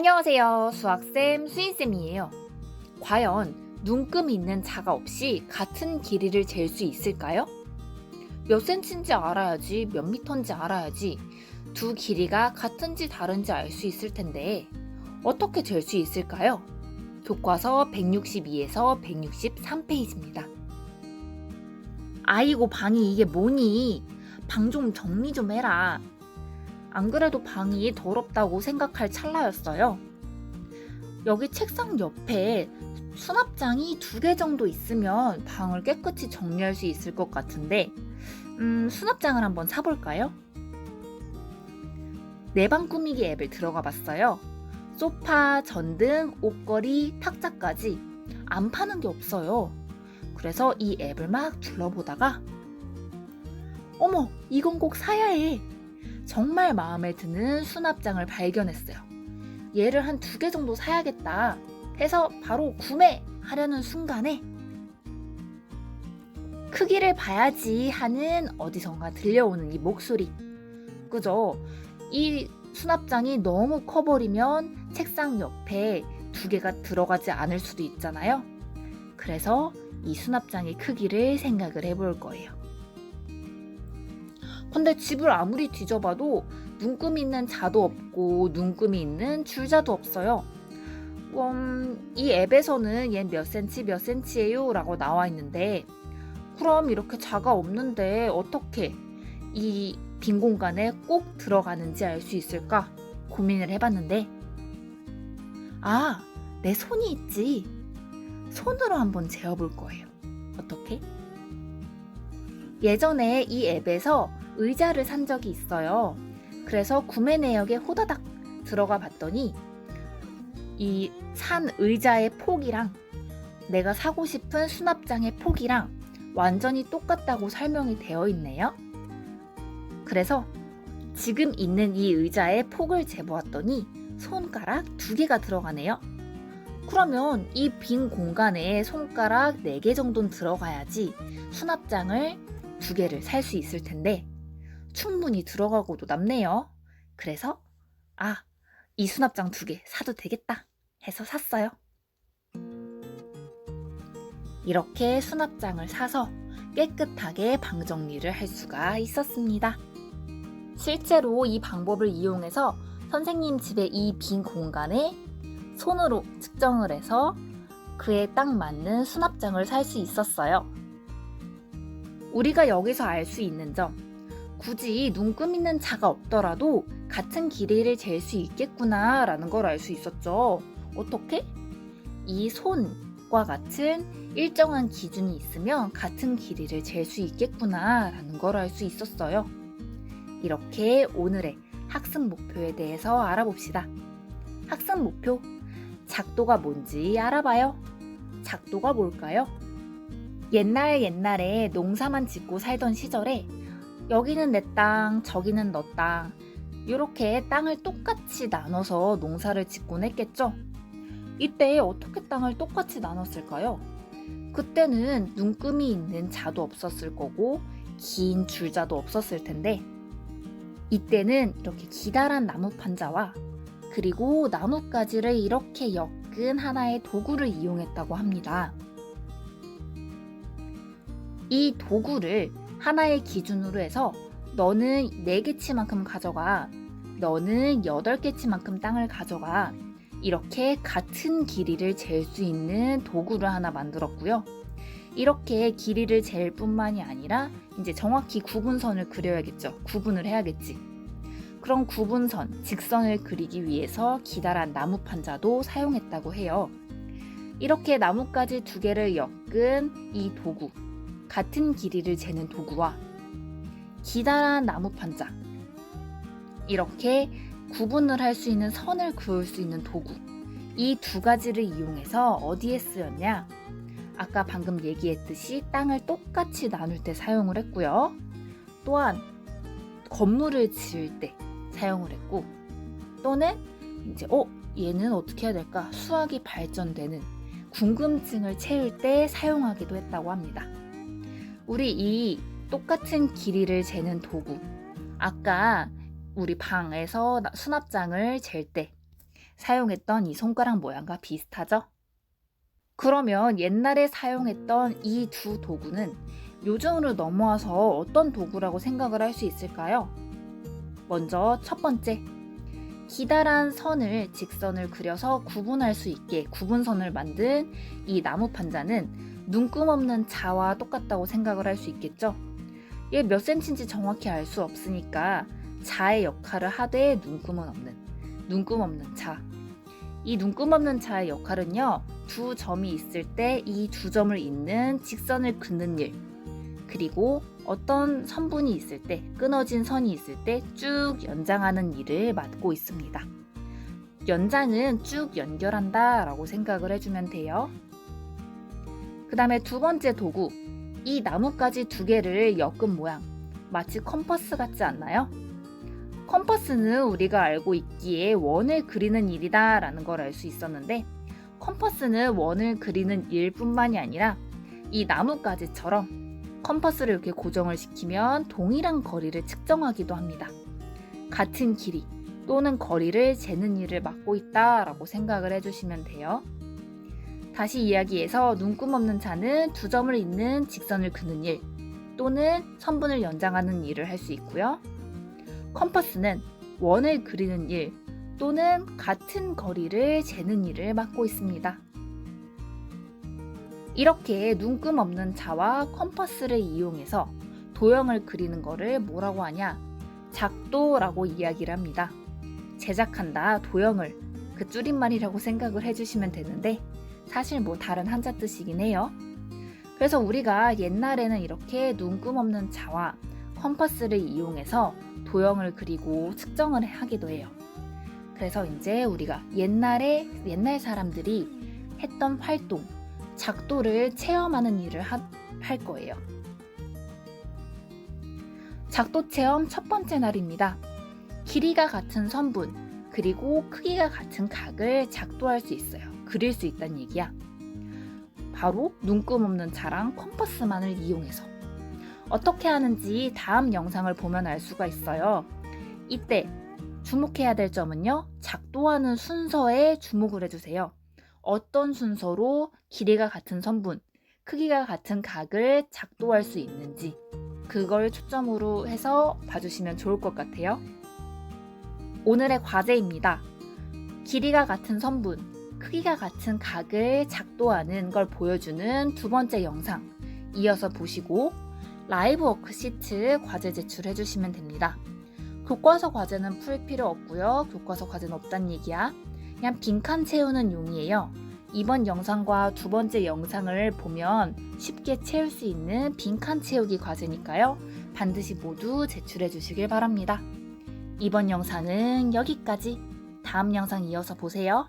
안녕하세요. 수학쌤 수인쌤이에요. 과연 눈금이 있는 자가 없이 같은 길이를 잴 수 있을까요? 몇 센치인지 알아야지, 몇 미터인지 알아야지 두 길이가 같은지 다른지 알 수 있을 텐데 어떻게 잴 수 있을까요? 교과서 162에서 163페이지입니다. 아이고 방이 이게 뭐니? 방 좀 정리 좀 해라. 안 그래도 방이 더럽다고 생각할 찰나였어요. 여기 책상 옆에 수납장이 두 개 정도 있으면 방을 깨끗이 정리할 수 있을 것 같은데, 음, 수납장을 한번 사볼까요? 내 방 꾸미기 앱을 들어가 봤어요. 소파, 전등, 옷걸이, 탁자까지 안 파는 게 없어요. 그래서 이 앱을 막 둘러보다가, 어머, 이건 꼭 사야 해. 정말 마음에 드는 수납장을 발견했어요. 얘를 한 두 개 정도 사야겠다 해서 바로 구매하려는 순간에 크기를 봐야지 하는 어디선가 들려오는 이 목소리. 그죠? 이 수납장이 너무 커버리면 책상 옆에 두 개가 들어가지 않을 수도 있잖아요. 그래서 이 수납장의 크기를 생각을 해볼 거예요. 근데 집을 아무리 뒤져봐도 눈금이 있는 자도 없고 눈금이 있는 줄자도 없어요. 음, 이 앱에서는 얘 몇 센치 몇 센치예요 라고 나와 있는데 그럼 이렇게 자가 없는데 어떻게 이 빈 공간에 꼭 들어가는지 알 수 있을까 고민을 해봤는데 아, 내 손이 있지. 손으로 한번 재어볼 거예요. 어떻게? 예전에 이 앱에서 의자를 산 적이 있어요. 그래서 구매 내역에 호다닥 들어가 봤더니 이 산 의자의 폭이랑 내가 사고 싶은 수납장의 폭이랑 완전히 똑같다고 설명이 되어 있네요. 그래서 지금 있는 이 의자의 폭을 재보았더니 손가락 두 개가 들어가네요. 그러면 이 빈 공간에 손가락 4개 정도는 들어가야지 수납장을 두 개를 살 수 있을 텐데 충분히 들어가고도 남네요. 그래서 아, 이 수납장 두 개 사도 되겠다 해서 샀어요. 이렇게 수납장을 사서 깨끗하게 방 정리를 할 수가 있었습니다. 실제로 이 방법을 이용해서 선생님 집의 이 빈 공간에 손으로 측정을 해서 그에 딱 맞는 수납장을 살 수 있었어요. 우리가 여기서 알 수 있는 점, 굳이 눈금 있는 자가 없더라도 같은 길이를 잴 수 있겠구나 라는 걸 알 수 있었죠. 어떻게? 이 손과 같은 일정한 기준이 있으면 같은 길이를 잴 수 있겠구나 라는 걸 알 수 있었어요. 이렇게 오늘의 학습 목표에 대해서 알아봅시다. 학습 목표, 작도가 뭔지 알아봐요. 작도가 뭘까요? 옛날 옛날에 농사만 짓고 살던 시절에 여기는 내 땅, 저기는 너 땅. 이렇게 땅을 똑같이 나눠서 농사를 짓곤 했겠죠? 이때 어떻게 땅을 똑같이 나눴을까요? 그때는 눈금이 있는 자도 없었을 거고 긴 줄자도 없었을 텐데 이때는 이렇게 기다란 나무 판자와 그리고 나뭇가지를 이렇게 엮은 하나의 도구를 이용했다고 합니다. 이 도구를 하나의 기준으로 해서 너는 4개치만큼 가져가, 너는 8개치만큼 땅을 가져가, 이렇게 같은 길이를 잴 수 있는 도구를 하나 만들었고요. 이렇게 길이를 잴 뿐만이 아니라 이제 정확히 구분선을 그려야겠죠. 구분을 해야겠지. 그런 구분선, 직선을 그리기 위해서 기다란 나무 판자도 사용했다고 해요. 이렇게 나뭇가지 두 개를 엮은 이 도구, 같은 길이를 재는 도구와 기다란 나무 판자, 이렇게 구분을 할 수 있는 선을 그을 수 있는 도구, 이 두 가지를 이용해서 어디에 쓰였냐? 아까 방금 얘기했듯이 땅을 똑같이 나눌 때 사용을 했고요. 또한 건물을 지을 때 사용을 했고 또는 이제 어 얘는 어떻게 해야 될까 수학이 발전되는 궁금증을 채울 때 사용하기도 했다고 합니다. 우리 이 똑같은 길이를 재는 도구 아까 우리 방에서 수납장을 잴 때 사용했던 이 손가락 모양과 비슷하죠? 그러면 옛날에 사용했던 이 두 도구는 요즘으로 넘어와서 어떤 도구라고 생각을 할 수 있을까요? 먼저 첫 번째, 기다란 선을 직선을 그려서 구분할 수 있게 구분선을 만든 이 나무 판자는 눈금 없는 자와 똑같다고 생각을 할 수 있겠죠? 얘 몇 센치인지 정확히 알 수 없으니까 자의 역할을 하되 눈금은 없는 눈금 없는 자. 이 눈금 없는 자의 역할은요 두 점이 있을 때 이 두 점을 잇는 직선을 긋는 일 그리고 어떤 선분이 있을 때 끊어진 선이 있을 때 쭉 연장하는 일을 맡고 있습니다. 연장은 쭉 연결한다 라고 생각을 해주면 돼요. 그 다음에 두 번째 도구 이 나뭇가지 두 개를 엮은 모양 마치 컴퍼스 같지 않나요? 컴퍼스는 우리가 알고 있기에 원을 그리는 일이다 라는 걸 알 수 있었는데 컴퍼스는 원을 그리는 일뿐만이 아니라 이 나뭇가지처럼 컴퍼스를 이렇게 고정을 시키면 동일한 거리를 측정하기도 합니다. 같은 길이 또는 거리를 재는 일을 맡고 있다라고 생각을 해주시면 돼요. 다시 이야기해서 눈금 없는 자는 두 점을 잇는 직선을 그는 일 또는 선분을 연장하는 일을 할 수 있고요. 컴퍼스는 원을 그리는 일 또는 같은 거리를 재는 일을 맡고 있습니다. 이렇게 눈금 없는 자와 컴퍼스를 이용해서 도형을 그리는 것을 뭐라고 하냐? 작도라고 이야기를 합니다. 제작한다, 도형을 그 줄임말이라고 생각을 해주시면 되는데 사실 뭐 다른 한자 뜻이긴 해요. 그래서 우리가 옛날에는 이렇게 눈금 없는 자와 컴퍼스를 이용해서 도형을 그리고 측정을 하기도 해요. 그래서 이제 우리가 옛날에 옛날 사람들이 했던 활동, 작도를 체험하는 일을 하, 할 거예요. 작도 체험 첫 번째 날입니다. 길이가 같은 선분, 그리고 크기가 같은 각을 작도할 수 있어요. 그릴 수 있다는 얘기야. 바로 눈금 없는 자랑 컴퍼스만을 이용해서. 어떻게 하는지 다음 영상을 보면 알 수가 있어요. 이때 주목해야 될 점은요. 작도하는 순서에 주목을 해주세요. 어떤 순서로 길이가 같은 선분, 크기가 같은 각을 작도할 수 있는지 그걸 초점으로 해서 봐주시면 좋을 것 같아요. 오늘의 과제입니다. 길이가 같은 선분, 크기가 같은 각을 작도하는 걸 보여주는 두 번째 영상 이어서 보시고 라이브 워크시트 과제 제출해 주시면 됩니다. 교과서 과제는 풀 필요 없고요. 교과서 과제는 없단 얘기야. 그냥 빈칸 채우는 용이에요. 이번 영상과 두 번째 영상을 보면 쉽게 채울 수 있는 빈칸 채우기 과제니까요. 반드시 모두 제출해 주시길 바랍니다. 이번 영상은 여기까지. 다음 영상 이어서 보세요.